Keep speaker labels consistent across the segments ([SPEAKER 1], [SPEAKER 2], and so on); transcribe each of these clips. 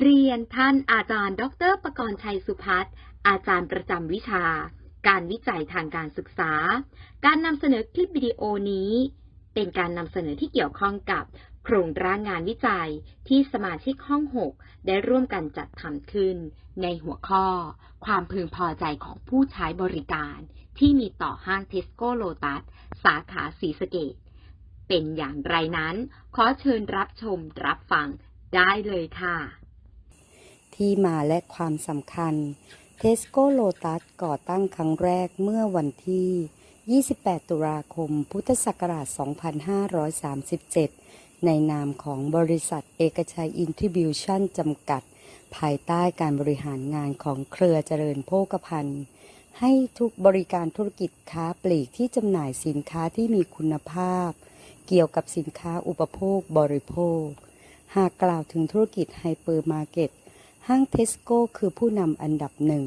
[SPEAKER 1] เรียนท่านอาจารย์ ดรประกรณ์ชัยสุพัฒน์อาจารย์ประจำวิชา การวิจัยทางการศึกษา การนำเสนอคลิปวิดีโอนี้ เป็นการนำเสนอที่เกี่ยวข้องกับโครงร่างงานวิจัยที่สมาชิกห้อง 6 ได้ร่วมกันจัดทำขึ้น ในหัวข้อ ความพึงพอใจของผู้ใช้บริการ ที่มีต่อห้างเทสโก้โลตัส สาขาสีสเกต เป็นอย่างไรนั้น ขอเชิญรับชมรับฟังได้เลยค่ะ
[SPEAKER 2] ที่มาและความสำคัญ Tesco Lotus ก่อตั้งครั้งแรกเมื่อวันที่ 28 ตุลาคม พุทธศักราช 2537 ในนามของบริษัทเอกชัยอินทิบิวชั่นจำกัด ภายใต้การบริหารงานของเครือเจริญโภคภัณฑ์ ให้ทุกบริการธุรกิจค้าปลีกที่จำหน่ายสินค้าที่มีคุณภาพ เกี่ยวกับสินค้าอุปโภคบริโภค หากกล่าวถึงธุรกิจไฮเปอร์มาร์เก็ต ห้างเทสโก้คือผู้นำอันดับหนึ่ง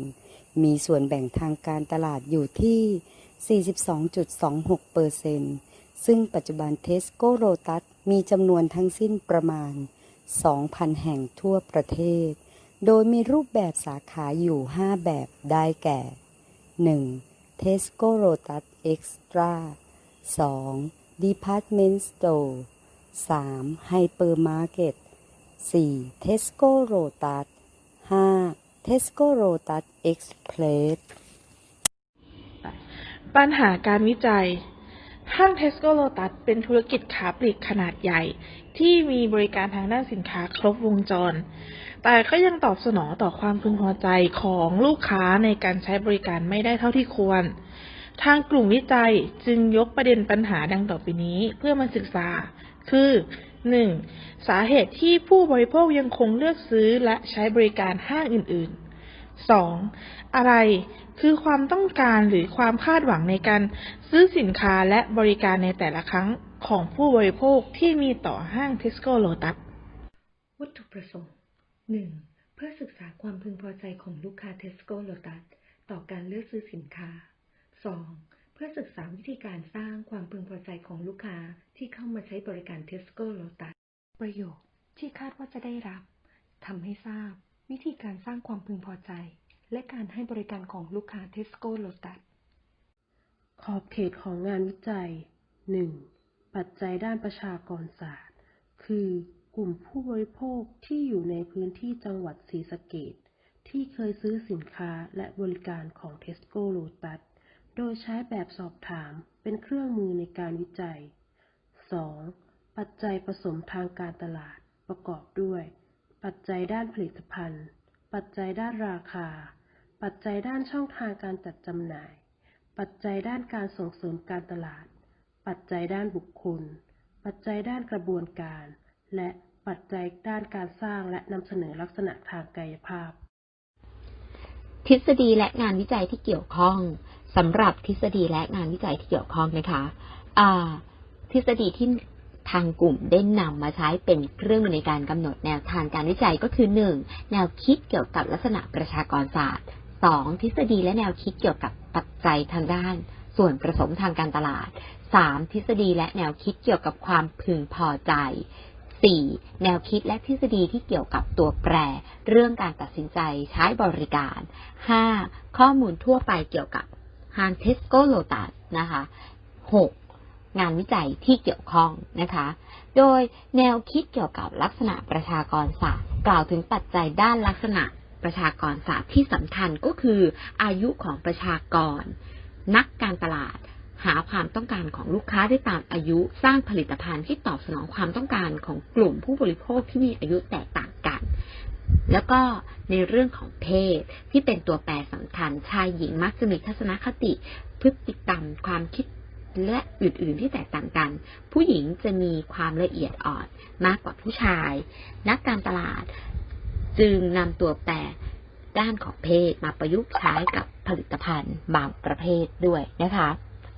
[SPEAKER 2] มีส่วนแบ่งทางการตลาดอยู่ที่ 42.26เปอร์เซนซึ่งปัจจุบันเทสโก้โรตัสมีจำนวนทั้งสิ้นประมาณ 2,000 แห่งทั่วประเทศ โดยมีรูปแบบสาขาอยู่ 5 แบบได้แก่ 1. Tesco Lotus Extra 2. Department Store 3. Hypermarket 4. Tesco Lotus 5. Tesco Lotus Express
[SPEAKER 3] ปัญหาการวิจัย ห้าง Tesco Lotus เป็นธุรกิจค้าปลีกขนาดใหญ่ ที่มีบริการทางด้านสินค้าครบวงจร แต่ก็ยังตอบสนองต่อความพึงพอใจของลูกค้าในการใช้บริการไม่ได้เท่าที่ควร ทางกลุ่มวิจัยจึงยกประเด็นปัญหาดังต่อไปนี้เพื่อมาศึกษา คือ 1. สาเหตุที่ผู้บริโภคยังคงเลือกซื้อและใช้บริการห้างอื่น ๆ 2. อะไรคือความต้องการหรือความคาดหวังในการซื้อสินค้าและบริการในแต่ละครั้งของผู้บริโภคที่มีต่อห้าง Tesco Lotus
[SPEAKER 4] วัตถุประสงค์ 1. เพื่อศึกษาความพึงพอใจของลูกค้า Tesco Lotus ต่อการเลือกซื้อสินค้า 2. เพื่อศึกษาวิธีการสร้างความพึงพอใจของลูกค้าที่เข้ามาใช้บริการ Tesco Lotus ประโยชน์ที่คาดว่าจะได้รับทำให้ทราบ วิธีการสร้างความพึงพอใจ และการให้บริการของลูกค้า Tesco Lotus
[SPEAKER 5] ขอบเขตของงานวิจัย 1. ปัจจัยด้านประชากรศาสตร์ คือกลุ่มผู้บริโภคที่อยู่ในพื้นที่จังหวัดศรีสะเกษที่เคยซื้อสินค้าและบริการของ Tesco Lotus โโดยใช้แบบสอบถามเป็นเครื่องมือในการวิจัย 2. ปัจจัยผสมทางการตลาด ประกอบด้วย ปัจจัยด้านผลิตภัณฑ์ ปัจจัยด้านราคา ปัจจัยด้านช่องทางการจัดจำหน่าย ปัจจัยด้านการส่งเสริมการตลาด ปัจจัยด้านบุคคล ปัจจัยด้านกระบวนการ และปัจจัยด้านการสร้างและนำเสนอลักษณะทางกายภาพ
[SPEAKER 1] ทฤษฎีและงานวิจัยที่เกี่ยวข้อง สำหรับทฤษฎีและงานวิจัยที่เกี่ยวข้องนะคะทฤษฎีที่ทางกลุ่มได้นำมาใช้เป็นเครื่องมือในการกำหนดแนวทางการวิจัยก็คือ 1. แนวคิดเกี่ยวกับลักษณะประชากรศาสตร์ 2. ทฤษฎีและแนวคิดเกี่ยวกับปัจจัยทางด้าน ส่วนผสมทางการตลาด 3. ทฤษฎีและแนวคิดเกี่ยวกับความพึงพอใจ 4. แนวคิดและทฤษฎีที่เกี่ยวกับตัวแปร เรื่องการตัดสินใจใช้บริการ 5. ข้อมูลทั่วไปเกี่ยวกับ ฮานเทสโกโลตัสนะคะ 6. งานวิจัยที่เกี่ยวข้องนะคะ โดยแนวคิดเกี่ยวกับลักษณะประชากรศาสตร์กล่าวถึงปัจจัยด้านลักษณะประชากรศาสตร์ที่สำคัญก็คืออายุของประชากร นักการตลาด หาความต้องการของลูกค้าได้ตามอายุสร้างผลิตภัณฑ์ที่ตอบสนองความต้องการของกลุ่มผู้บริโภคที่มีอายุแตกต่าง แล้วก็ในเรื่องของเพศที่เป็นตัวแปรสำคัญชายหญิงมักจะมีทัศนคติ พฤติกรรม ความคิดและอื่นๆที่แตกต่างกัน ผู้หญิงจะมีความละเอียดอ่อนมากกว่าผู้ชาย นักการตลาดจึงนำตัวแปรด้านของเพศมาประยุกต์ใช้กับผลิตภัณฑ์บางประเภทด้วยนะคะ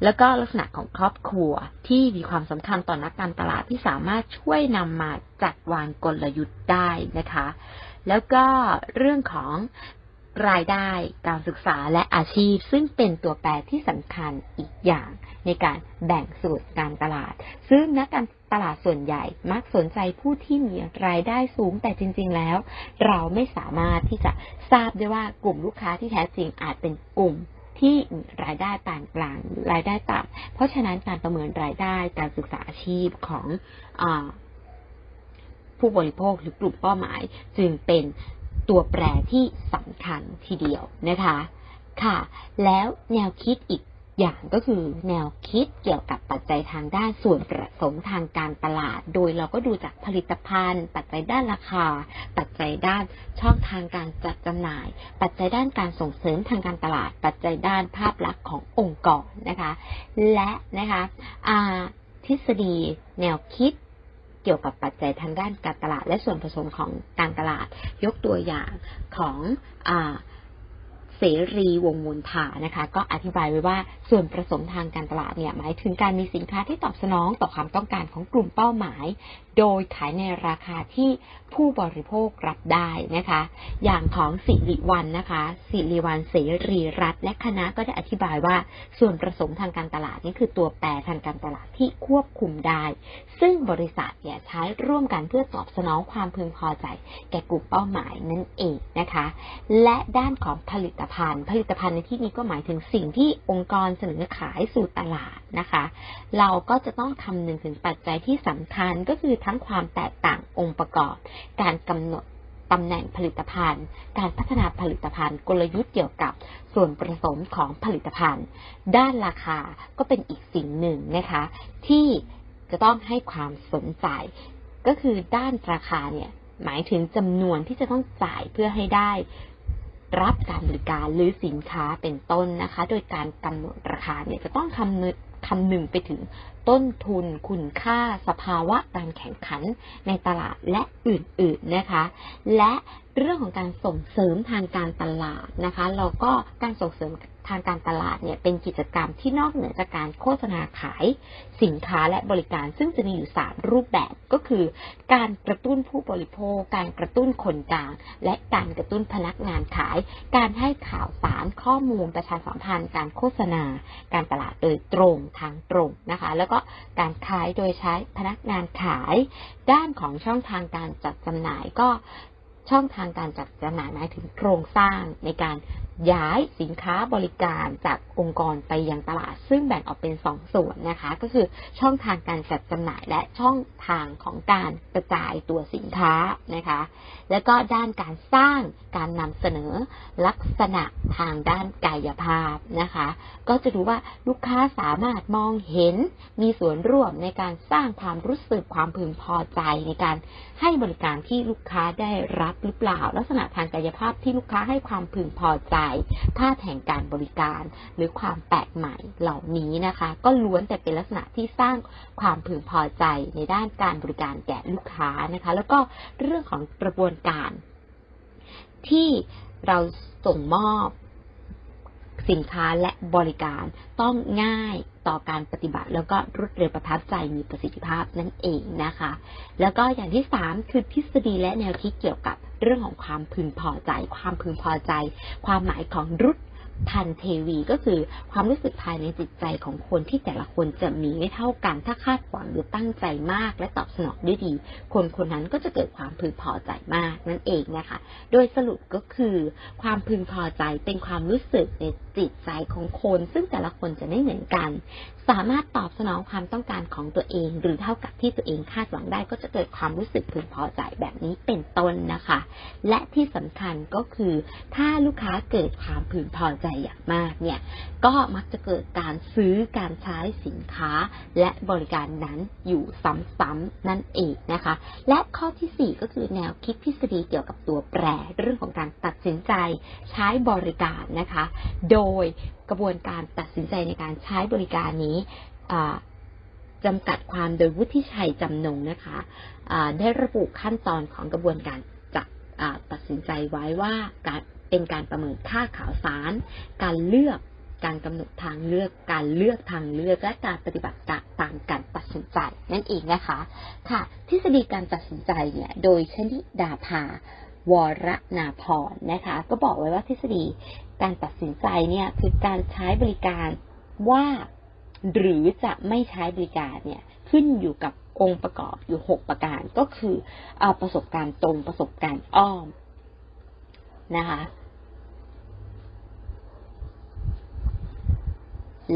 [SPEAKER 1] แล้วก็ลักษณะของครอบครัวที่มีความสำคัญต่อนักการตลาดที่สามารถช่วยนำมาจัดวางกลยุทธ์ได้นะคะ แล้วก็เรื่องของรายได้การศึกษาและอาชีพ ซึ่งเป็นตัวแปรที่สำคัญอีกอย่างในการแบ่งสูตรการตลาด ซึ่งนักการตลาดส่วนใหญ่มักสนใจผู้ที่มีรายได้สูงแต่จริง ๆ แล้ว เราไม่สามารถที่จะทราบได้ว่ากลุ่มลูกค้าที่แท้จริงอาจเป็นกลุ่มที่มีรายได้ปานกลางรายได้ต่ำเพราะฉะนั้นการประเมินรายได้การศึกษาอาชีพของอ ผู้บริโภคหรือกลุ่มเป้าหมาย จึงเป็นตัวแปรที่สำคัญทีเดียวนะคะค่ะ แล้วแนวคิดอีกอย่างก็คือแนวคิดเกี่ยวกับปัจจัยทางด้านส่วนประสงค์ทางการตลาด โดยเราก็ดูจากผลิตภัณฑ์ ปัจจัยด้านราคา ปัจจัยด้านช่องทางการจัดจำหน่าย ปัจจัยด้านการส่งเสริมทางการตลาด ปัจจัยด้านภาพลักษณ์ขององค์กรนะคะ และนะคะทฤษฎีแนวคิด กี่ยวกับปัจจัยทางด้านการตลาด และส่วนผสมของการตลาด ยกตัวอย่างของอเสรีวงมูลฐานะคะ ก็อธิบายไว้ว่า ส่วนประสงค์ทางการตลาดเนี่ยหมายถึงการมีสินค้าที่ตอบสนองต่อความต้องการของกลุ่มเป้าหมาย โดยขายในราคาที่ผู้บริโภครับได้นะคะ อย่างของสิริวัลนะคะสิริวัลเสรีรัตและคณะก็ได้อธิบายว่า ส่วนประสงค์ทางการตลาดนี่คือตัวแปรทางการตลาดที่ควบคุมได้ ซึ่งบริษัทเนี่ยใช้ร่วมกันเพื่อตอบสนองความพึงพอใจ แก่กลุ่มเป้าหมายนั่นเองนะคะ และด้านของผลิตภัณฑ์ ผลิตภัณฑ์ในที่นี้ก็หมายถึงสิ่งที่องค์กรเสนอขายสู่ตลาดนะคะ เราก็จะต้องคำนึงถึงปัจจัยที่สำคัญก็คือทั้งความแตกต่างองค์ประกอบ การกำหนดตำแหน่งผลิตภัณฑ์ การพัฒนาผลิตภัณฑ์ กลยุทธ์เกี่ยวกับส่วนผสมของผลิตภัณฑ์ ด้านราคาก็เป็นอีกสิ่งหนึ่งนะคะ ที่จะต้องให้ความสนใจ ก็คือด้านราคาเนี่ยหมายถึงจำนวนที่จะต้องจ่ายเพื่อให้ได้ รับการบริการหรือสินค้าเป็นต้นนะคะ โดยการกำหนดราคาเนี่ยจะต้องคำนึงคำนึงไปถึงต้นทุนคุณค่าสภาวะการแข่งขันในตลาดและอื่นๆนะคะ และเรื่องของการส่งเสริมทางการตลาดนะคะ เราก็การส่งเสริม ทางการตลาดเนี่ยเป็นกิจกรรมที่นอกเหนือจากการโฆษณาขายสินค้าและบริการ ซึ่งจะมีอยู่สามรูปแบบก็คือ การกระตุ้นผู้บริโภค การกระตุ้นคนกลาง และการกระตุ้นพนักงานขาย การให้ข่าวสารข้อมูลประชาสัมพันธ์ การโฆษณา การตลาดโดยตรงทางตรงนะคะ แล้วก็การขายโดยใช้พนักงานขาย ด้านของช่องทางการจัดจำหน่ายก็ช่องทางการจัดจำหน่ายหมายถึงโครงสร้างในการ ย้ายสินค้าบริการจากองค์กรไปยังตลาด ซึ่งแบ่งออกเป็นสองส่วนนะคะ ก็คือช่องทางการจัดจำหน่ายและช่องทางของการกระจายตัวสินค้านะคะ แล้วก็ด้านการสร้างการนำเสนอลักษณะ ทางด้านกายภาพนะคะ ก็จะดูว่าลูกค้าสามารถมองเห็นมีส่วนร่วมในการสร้างความรู้สึกความพึงพอใจในการให้บริการที่ลูกค้าได้รับหรือเปล่า ลักษณะทางกายภาพที่ลูกค้าให้ความพึงพอใจภาพแห่งการบริการ หรือความแปลกใหม่เหล่านี้นะคะ ก็ล้วนแต่เป็นลักษณะที่สร้างความพึงพอใจในด้านการบริการแก่ลูกค้านะคะ แล้วก็เรื่องของกระบวนการที่เราส่งมอบ สินค้าและบริการต้องง่ายต่อการปฏิบัติ แล้วก็รวดเร็วประทับใจมีประสิทธิภาพนั่นเองนะคะ แล้วก็อย่างที่สามคือทฤษฎีและแนวคิดเกี่ยวกับเรื่องของความพึงพอใจ ความพึงพอใจ ความหมายของรุด ทันเทวีก็คือความรู้สึกภายในจิตใจของคนที่แต่ละคนจะมีไม่เท่ากัน ถ้าคาดหวังหรือตั้งใจมาก และตอบสนองด้ดี คนคนนั้นก็จะเกิดความพึงพอใจมากนั่นเองนะคะ โดยสรุปก็คือ ความพึงพอใจเป็นความรู้สึกในจิตใจของคน ซึ่งแต่ละคนจะไม่เหมือนกัน สามารถตอบสนองความต้องการของตัวเอง หรือเท่ากับที่ตัวเองคาดหวังได้ก็จะเกิดความรู้สึกพึงพอใจแบบนี้เป็นต้นนะคะ และที่สำคัญก็คือ ถ้าลูกค้าเกิดความพึงพอใจอย่างมากเนี่ยก็มักจะเกิดการซื้อการใช้สินค้า และบริการนั้นอยู่ซ้ำๆนั่นเองนะคะ และข้อที่ 4 ก็คือแนวคิดทฤษฎีเกี่ยวกับตัวแปรเรื่องของการตัดสินใจใช้บริการนะคะ โดยกระบวนการตัดสินใจในการใช้บริการนี้จำกัดความโดยวุฒิชัยจำนงนะคะะได้ระบุขั้นตอนของกระบวนการจัดตัดสินใจไว้ว่าการเป็นการประเมินค่าข่าวสาร การเลือกการกำหนดทางเลือกการเลือกทางเลือกและการปฏิบัติตามการตัดสินใจนั่นเองนะคะ ค่ะ ทฤษฎีการตัดสินใจเนี่ย โดยชนิดาภา วรนาพรนะคะ ก็บอกไว้ว่าทฤษฎีการตัดสินใจเนี่ยคือการใช้บริการว่า หรือจะไม่ใช้บริการเนี่ยขึ้นอยู่กับองค์ประกอบอยู่ 6 ประการก็คือเอาประสบการณ์ตรงประสบการณ์อ้อมนะคะ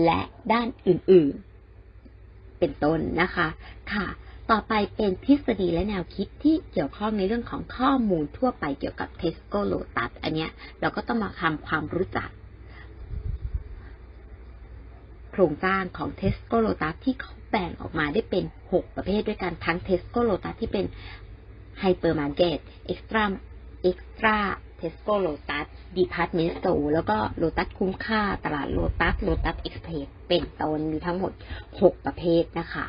[SPEAKER 1] และด้านอื่นๆ เป็นต้นนะคะ ค่ะ ต่อไปเป็นทฤษฎีและแนวคิดที่เกี่ยวข้องในเรื่องของข้อมูลทั่วไปเกี่ยวกับ Tesco Lotus อันเนี้ยเราก็ต้องมาทำความรู้จัก โครงสร้างของ Tesco Lotus ที่เขาแบ่งออกมาได้เป็น 6 ประเภทด้วยกันทั้ง Tesco Lotus ที่เป็น Hypermarket Extra Extra Tesco Lotus Department Store แล้วก็ Lotus คุ้มค่าตลาด Lotus Lotus Express เป็นต้นมีทั้งหมด 6 ประเภทนะคะ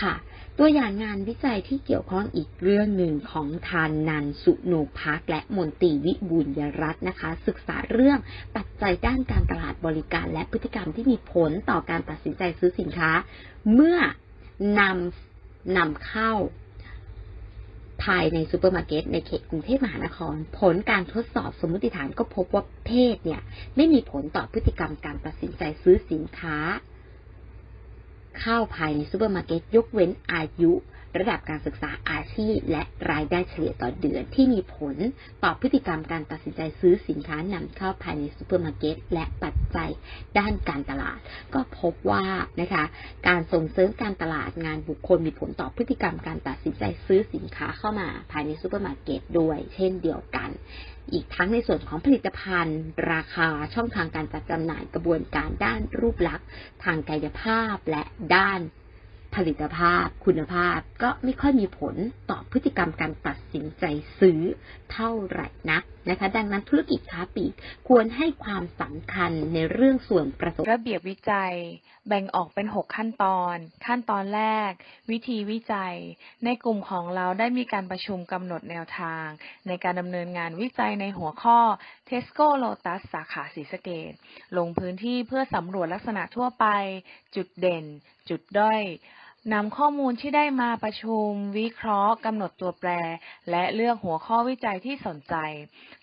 [SPEAKER 1] ค่ะ ตัวอย่างงานวิจัยที่เกี่ยวข้องอีกเรื่องหนึ่งของทานนันสุโนพักและมนตรีวิบูลยรัตน์นะคะ ศึกษาเรื่องปัจจัยด้านการตลาดบริการและพฤติกรรมที่มีผลต่อการตัดสินใจซื้อสินค้า เมื่อนำนำเข้าภายในซูเปอร์มาร์เก็ตในเขตกรุงเทพมหานคร ผลการทดสอบสมมติฐานก็พบว่าเพศเนี่ย ไม่มีผลต่อพฤติกรรมการตัดสินใจซื้อสินค้า ข้าวภายในซูเปอร์มาร์เก็ตยกเว้นอายุ ระดับการศึกษาอาชีพ และรายได้เฉลี่ยต่อเดือนที่มีผลต่อพฤติกรรมการตัดสินใจซื้อสินค้านำเข้าภายในซูเปอร์มาร์เก็ตและปัจจัยด้านการตลาด ก็พบว่านะคะการส่งเสริมการตลาดงานบุคคลมีผลต่อพฤติกรรมการตัดสินใจซื้อสินค้าเข้ามาภายในซูเปอร์มาร์เก็ตด้วย เช่นเดียวกันอีกทั้งในส่วนของผลิตภัณฑ์ ราคาช่องทางการจัดจำหน่ายกระบวนการด้านรูปลักษณ์ ทางกายภาพและด้าน ผลิตภาพ คุณภาพก็ไม่ค่อยมีผลต่อพฤติกรรมการตัดสินใจซื้อเท่าไหร่นักนะคะ ดังนั้นธุรกิจค้าปลีกควรให้ความสำคัญในเรื่องส่วนประสบ
[SPEAKER 3] ระเบียบวิจัย แบ่งออกเป็น 6 ขั้นตอน ขั้นตอนแรก วิธีวิจัย ในกลุ่มของเราได้มีการประชุมกำหนดแนวทาง ในการดำเนินงานวิจัยในหัวข้อ Tesco Lotus สาขาศรีสะเกดลงพื้นที่เพื่อสำรวจลักษณะทั่วไป จุดเด่น จุดด้อย นำข้อมูลที่ได้มาประชุม วิเคราะห์กำหนดตัวแปร และเลือกหัวข้อวิจัยที่สนใจ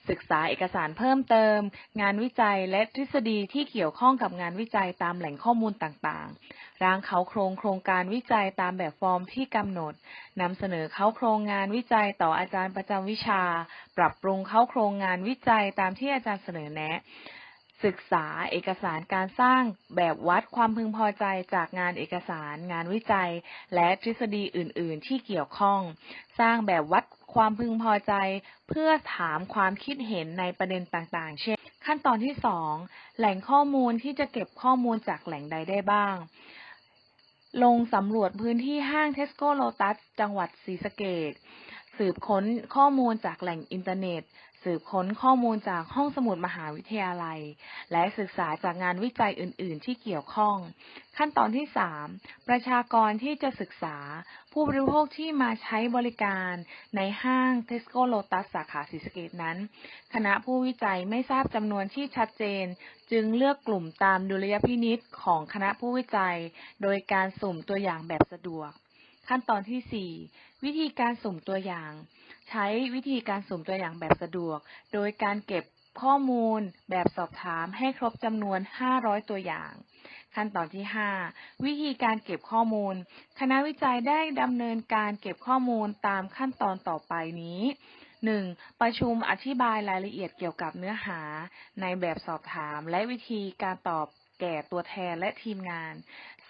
[SPEAKER 3] ศึกษาเอกสารเพิ่มเติม งานวิจัยและทฤษฎีที่เกี่ยวข้องกับงานวิจัยตามแหล่งข้อมูลต่างๆ ร่างเขาโครงโครงการวิจัยตามแบบฟอร์มที่กำหนดนำเสนอเขาโครงงานวิจัยต่ออาจารย์ประจำวิชา ปรับปรุงเขาโครงงานวิจัยตามที่อาจารย์เสนอแนะ ศึกษาเอกสารการสร้างแบบวัดความพึงพอใจจากงานเอกสารงานวิจัย และทฤษฎีอื่น ๆ ที่เกี่ยวข้อง สร้างแบบวัดความพึงพอใจ เพื่อถามความคิดเห็นในประเด็นต่าง ๆ เช่น ขั้นตอนที่ 2 แหล่งข้อมูลที่จะเก็บข้อมูลจากแหล่งใดได้บ้าง ลงสำรวจพื้นที่ห้าง Tesco Lotus จังหวัดศรีสะเกษสืบค้นข้อมูลจากแหล่งอินเทอร์เน็ต สืบค้นข้อมูลจากห้องสมุดมหาวิทยาลัย และศึกษาจากงานวิจัยอื่น ๆ ที่เกี่ยวข้อง ขั้นตอนที่ 3 ประชากรที่จะศึกษา ผู้บริโภคที่มาใช้บริการในห้าง Tesco Lotus สาขาศรีสะเกษนั้น คณะผู้วิจัยไม่ทราบจำนวนที่ชัดเจน จึงเลือกกลุ่มตามดุลยพินิษของคณะผู้วิจัย โดยการสุ่มตัวอย่างแบบสะดวก ขั้นตอนที่ 4 วิธีการสุ่มตัวอย่าง ใช้วิธีการสุ่มตัวอย่างแบบสะดวก โดยการเก็บข้อมูลแบบสอบถามให้ครบจำนวน 500 ตัวอย่าง ขั้นตอนที่ 5 วิธีการเก็บข้อมูล คณะวิจัยได้ดำเนินการเก็บข้อมูลตามขั้นตอนต่อไปนี้ 1. ประชุมอธิบายรายละเอียดเกี่ยวกับเนื้อหา ในแบบสอบถามและวิธีการตอบแก่ตัวแทนและทีมงาน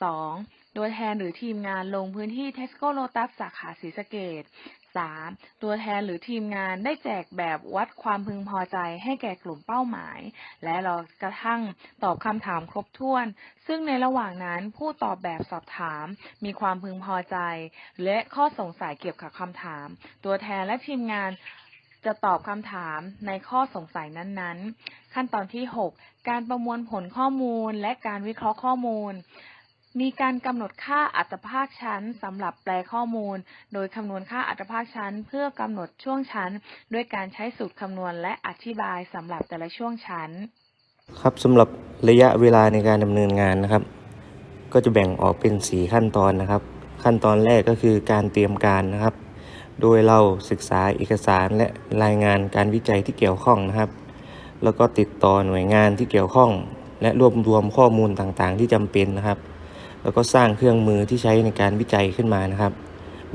[SPEAKER 3] 2. ตัวแทนหรือทีมงานลงพื้นที่ Tesco Lotus สาขาศรีสะเกษ 3. ตัวแทนหรือทีมงานได้แจกแบบวัดความพึงพอใจให้แก่กลุ่มเป้าหมาย และรอกระทั่งตอบคำถามครบถ้วน ซึ่งในระหว่างนั้นผู้ตอบแบบสอบถาม มีความพึงพอใจ และข้อสงสัยเกี่ยวกับคำถาม ตัวแทนและทีมงานจะตอบคำถามในข้อสงสัยนั้นๆ ขั้นตอนที่ 6 การประมวลผลข้อมูลและการวิเคราะห์ข้อมูล มีการกำหนดค่าอัตภาคชั้นสำหรับแปลข้อมูล โดยคำนวณค่าอัตภาคชั้น เพื่อกำหนดช่วงชั้น ด้วยการใช้สูตรคำนวณและอธิบายสำหรับแต่ละช่วงชั้น
[SPEAKER 6] ครับสำหรับระยะเวลาในการดำเนินงานนะครับ ก็จะแบ่งออกเป็น 4 ขั้นตอนนะครับ ขั้นตอนแรกก็คือการเตรียมการนะครับ โดยเราศึกษาเอกสารและรายงานการวิจัยที่เกี่ยวข้องนะครับ แล้วก็ติดต่อหน่วยงานที่เกี่ยวข้อง และรวบรวมข้อมูลต่างๆ ที่จำเป็นนะครับ แล้วก็สร้างเครื่องมือที่ใช้ในการวิจัยขึ้นมานะครับ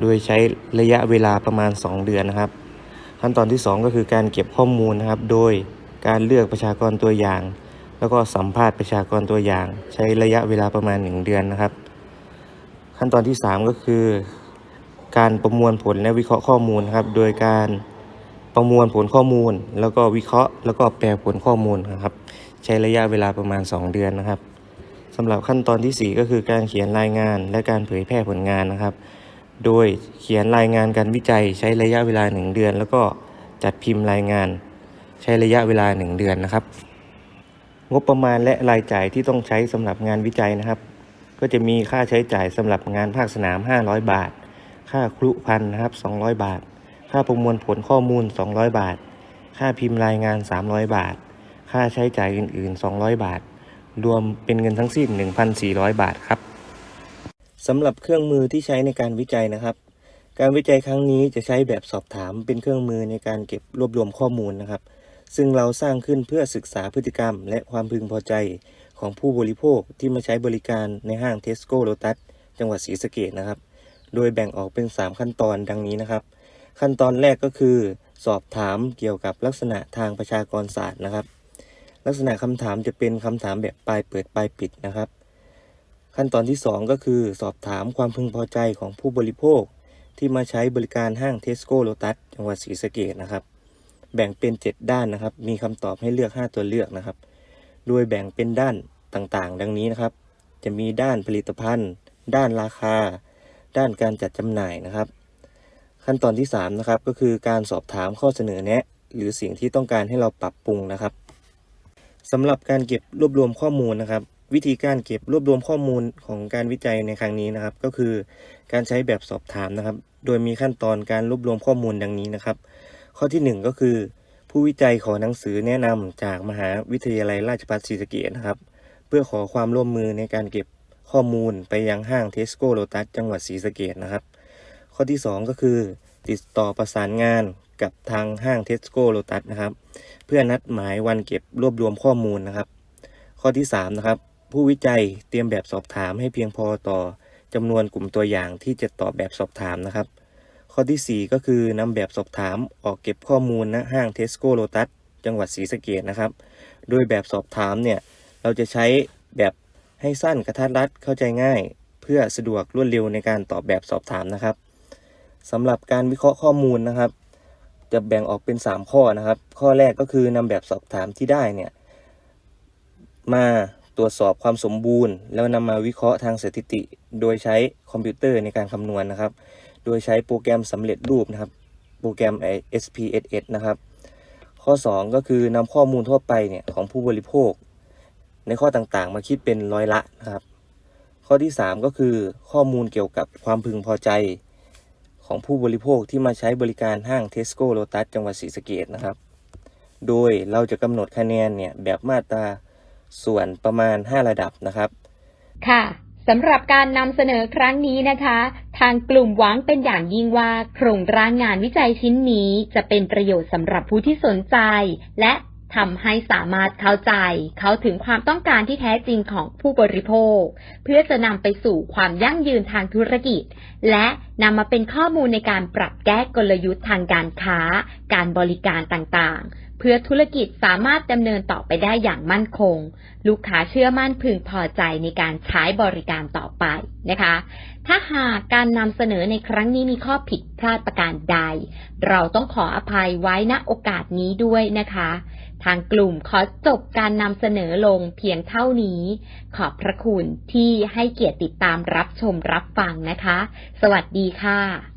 [SPEAKER 6] โดยใช้ระยะเวลาประมาณ 2 เดือนนะครับ ขั้นตอนที่ 2 ก็คือการเก็บข้อมูลนะครับ โดยการเลือกประชากรตัวอย่าง แล้วก็สัมภาษณ์ประชากรตัวอย่าง ใช้ระยะเวลาประมาณ 1 เดือนนะครับ ขั้นตอนที่ 3 ก็คือ การประมวลผลและวิเคราะห์ข้อมูลครับ โดยการประมวลผลข้อมูล แล้วก็วิเคราะห์ แล้วก็แปลผลข้อมูลนะครับ ใช้ระยะเวลาประมาณ 2 เดือนนะครับ สำหรับขั้นตอนทีสี่ 4 ก็คือการเขียนรายงานและการเผยแพร่ผลงานนะครับ โดยเขียนรายงานการวิจัยใช้ระยะเวลา 1 เดือน แล้วก็จัดพิมพ์รายงาน ใช้ระยะเวลา 1 เดือนนะครับ งบประมาณและรายจ่ายที่ต้องใช้สำหรับงานวิจัยนะครับ ก็จะมีค่าใช้จ่ายสำหรับงานภาคสนาม 500 บาท ค่าครุพันธ์นะครับ 200 บาท ค่าประมวลผลข้อมูล 200 บาท ค่าพิมพ์รายงาน 300 บาท ค่าใช้จ่ายอื่น ๆ 200 บาท รวมเป็นเงินทั้งสิ้น 1,400 บาทครับสำหรับเครื่องมือที่ใช้ในการวิจัยนะครับ การวิจัยครั้งนี้จะใช้แบบสอบถามเป็นเครื่องมือในการเก็บรวบรวมข้อมูลนะครับ ซึ่งเราสร้างขึ้นเพื่อศึกษาพฤติกรรม และความพึงพอใจของผู้บริโภคที่มาใช้บริการในห้างเทสโก้โ t ตัสจังหวัดศรีสะเกดนะครับ โดยแบ่งออกเป็น 3 ขั้นตอนดังนี้นะครับ ขั้นตอนแรกก็คือ สอบถามเกี่ยวกับลักษณะทางประชากรศาสตร์นะครับ ลักษณะคำถามจะเป็นคำถามแบบปลายเปิดปลายปิดนะครับ ขั้นตอนที่ 2 ก็คือสอบถามความพึงพอใจของผู้บริโภค ที่มาใช้บริการห้างเทสโก้โ t ตัสจังหวัดศรีสะเกดนะครับ แบ่งเป็น 7 ด้านนะครับ มีคำตอบให้เลือก 5 ตัวเลือกนะครับ โดยแบ่งเป็นด้านต่างๆ ดังนี้นะครับ จะมีด้านผลิตภัณฑ์ ด้านราคา ด้านการจัดจำหน่ายนะครับ ขั้นตอนที่3นะครับก็คือการสอบถามข้อเสนอแนะ หรือสิ่งที่ต้องการให้เราปรับปรุงนะครับ สำหรับการเก็บรวบรวมข้อมูลนะครับ วิธีการเก็บรวบรวมข้อมูลของการวิจัยในครั้งนี้นะครับ ก็คือการใช้แบบสอบถามนะครับ โดยมีขั้นตอนการรวบรวมข้อมูลดังนี้นะครับ ข้อที่ 1 ก็คือ ผู้วิจัยขอหนังสือแนะนำจากมหาวิทยาลัยราชภัฏศรีสะเกษนะครับ เพื่อขอความร่วมมือในการเก็บข้อมูลไปยังห้างเทสโก้โ t ตัสจังหวัดศรีสะเกษนะครับ ข้อที่ 2 ก็คือ ติดต่อประสานงาน กับทางห้างเทสโก้โ t ตัสนะครับ เพื่อนัดหมายวันเก็บรวบรวมข้อมูลนะครับ ข้อที่3นะครับผู้วิจัยเตรียมแบบสอบถามให้เพียงพอต่อจำนวนกลุ่มตัวอย่างที่จะตอบแบบสอบถามนะครับ ข้อที่ 4 ก็คือนำแบบสอบถามออกเก็บข้อมูลณห้างเทสโก้โ t ตัสจังหวัดศรีสะเกษนะครับ โดยแบบสอบถามเนี่ยเราจะใช้แบบให้สั้นกระทัดรัดเข้าใจง่าย เพื่อสะดวกรวดเร็วในการตอบแบบสอบถามนะครับสำหรับการวิเคราะห์ข้อมูลนะครับ จะแบ่งออกเป็น 3 ข้อนะครับ ข้อแรกก็คือนำแบบสอบถามที่ได้เนี่ยมาตรวจสอบความสมบูรณ์ แล้วนำมาวิเคราะห์ทางสถิติ โดยใช้คอมพิวเตอร์ในการคำนวณนะครับ โดยใช้โปรแกรมสำเร็จรูปนะครับ โปรแกรม SPSS นะครับ ข้อ 2 ก็คือนำข้อมูลทั่วไปเนี่ยของผู้บริโภค ในข้อต่างๆ มาคิดเป็นร้อยละนะครับ ข้อที่ 3 ก็คือข้อมูลเกี่ยวกับความพึงพอใจ ของผู้บริโภคที่มาใช้บริการห้างเทสโก้โ t ตัสจังหวัดศรีสะเกดนะครับ โดยเราจะกำหนดคะแนนเนี่ยแบบมาตราส่วนประมาณ 5 ระดับนะครับ
[SPEAKER 1] ค่ะสำหรับการนำเสนอครั้งนี้นะคะ ทางกลุ่มหวังเป็นอย่างยิ่งว่า โครงร่างงานวิจัยชิ้นนี้จะเป็นประโยชน์สำหรับผู้ที่สนใจ และ ทำให้สามารถเข้าใจเข้าถึงความต้องการที่แท้จริงของผู้บริโภค เพื่อจะนำไปสู่ความยั่งยืนทางธุรกิจ และนำมาเป็นข้อมูลในการปรับแก้กลยุทธ์ทางการค้า การบริการต่างๆ เพื่อธุรกิจสามารถดำเนินต่อไปได้อย่างมั่นคง ลูกค้าเชื่อมั่นพึงพอใจในการใช้บริการต่อไปนะคะ ถ้าหากการนำเสนอในครั้งนี้มีข้อผิดพลาดประการใด เราต้องขออภัยไว้ณโอกาสนี้ด้วยนะคะ ทางกลุ่มขอจบการนำเสนอลงเพียงเท่านี้ ขอบพระคุณที่ให้เกียรติติดตามรับชมรับฟังนะคะ สวัสดีค่ะ